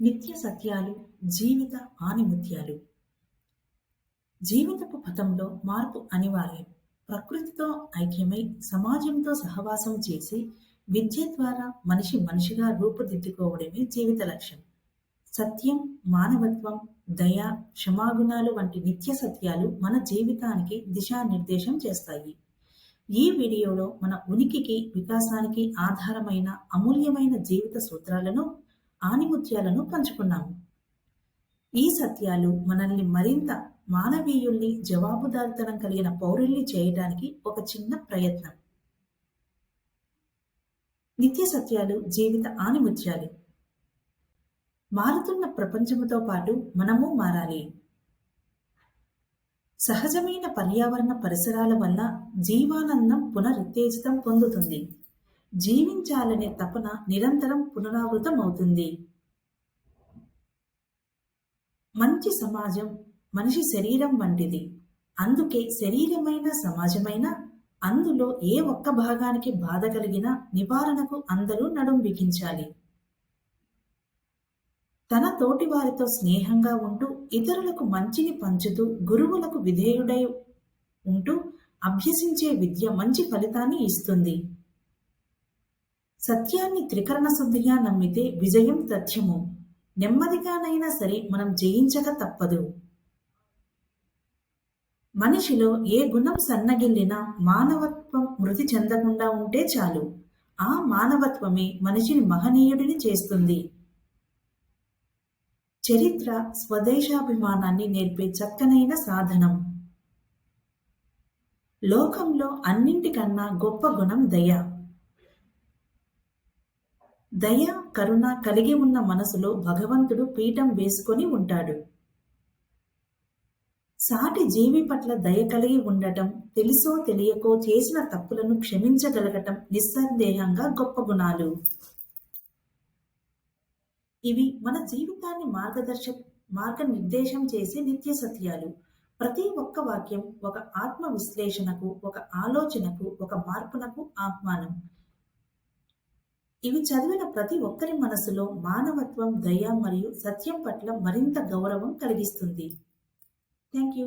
నిత్య సత్యాలు జీవిత ఆనిముత్యాలు. జీవితపు పథంలో మార్పు అనివార్యం. ప్రకృతితో ఐక్యమై సమాజంతో సహవాసం చేసి విద్య ద్వారా మనిషి మనిషిగా రూపుదిద్దుకోవడమే జీవిత లక్ష్యం. సత్యం మానవత్వం దయ క్షమాగుణాలు వంటి నిత్య సత్యాలు మన జీవితానికి దిశానిర్దేశం చేస్తాయి. ఈ వీడియోలో మన ఉనికికి వికాసానికి ఆధారమైన అమూల్యమైన జీవిత సూత్రాలను ఆనిముత్యాలను పంచుకున్నాము. ఈ సత్యాలు మనల్ని మరింత మానవీయుల్ని జవాబుదారితనం కలిగిన పౌరుల్ని చేయడానికి ఒక చిన్న ప్రయత్నం. నిత్య సత్యాలు జీవిత ఆనిముత్యాలు. మారుతున్న ప్రపంచముతో పాటు మనము మారాలి. సహజమైన పర్యావరణ పరిసరాల వల్ల జీవానందం పునరుత్తేజితం పొందుతుంది. జీవించాలనే తపన నిరంతరం పునరావృతం అవుతుంది మంచి సమాజం మనిషి శరీరం వంటిది. అందుకే శరీరమైన సమాజమైన అందులో ఏ ఒక్క భాగానికి బాధ కలిగినా నివారణకు అందరూ నడుం బిగించాలి. తన తోటి వారితో స్నేహంగా ఉంటూ ఇతరులకు మంచిని పంచుతూ గురువులకు విధేయుడై ఉంటూ అభ్యసించే విద్య మంచి ఫలితాన్ని ఇస్తుంది. సత్యాన్ని త్రికరణ శుద్ధిగా నమ్మితే విజయం తథ్యము. నెమ్మదిగానైనా సరే మనం జయించక తప్పదు. మనిషిలో ఏ గుణం సన్నగిల్లినా మానవత్వం మృతి చెందకుండా ఉంటే చాలు. ఆ మానవత్వమే మనిషిని మహనీయుడిని చేస్తుంది. చరిత్ర స్వదేశాభిమానాన్ని నేర్పే చక్కనైన సాధనం. లోకంలో అన్నింటికన్నా గొప్ప గుణం దయ. దయ కరుణ కలిగి ఉన్న మనసులో భగవంతుడు పీఠం వేసుకొని ఉంటాడు. సాటి జీవి పట్ల దయ కలిగి ఉండటం తెలుసో తెలియకో చేసిన తప్పులను క్షమించగలగటం నిస్సందేహంగా గొప్ప గుణాలు. ఇవి మన జీవితాన్ని మార్గదర్శ మార్గనిర్దేశం చేసే నిత్య సత్యాలు. ప్రతి ఒక్క వాక్యం ఒక ఆత్మ విశ్లేషణకు ఒక ఆలోచనకు ఒక మార్పునకు ఆహ్వానం. ఇవి చదివిన ప్రతి ఒక్కరి మనసులో మానవత్వం దయ మరియు సత్యం పట్ల మరింత గౌరవం కలిగిస్తుంది. Thank you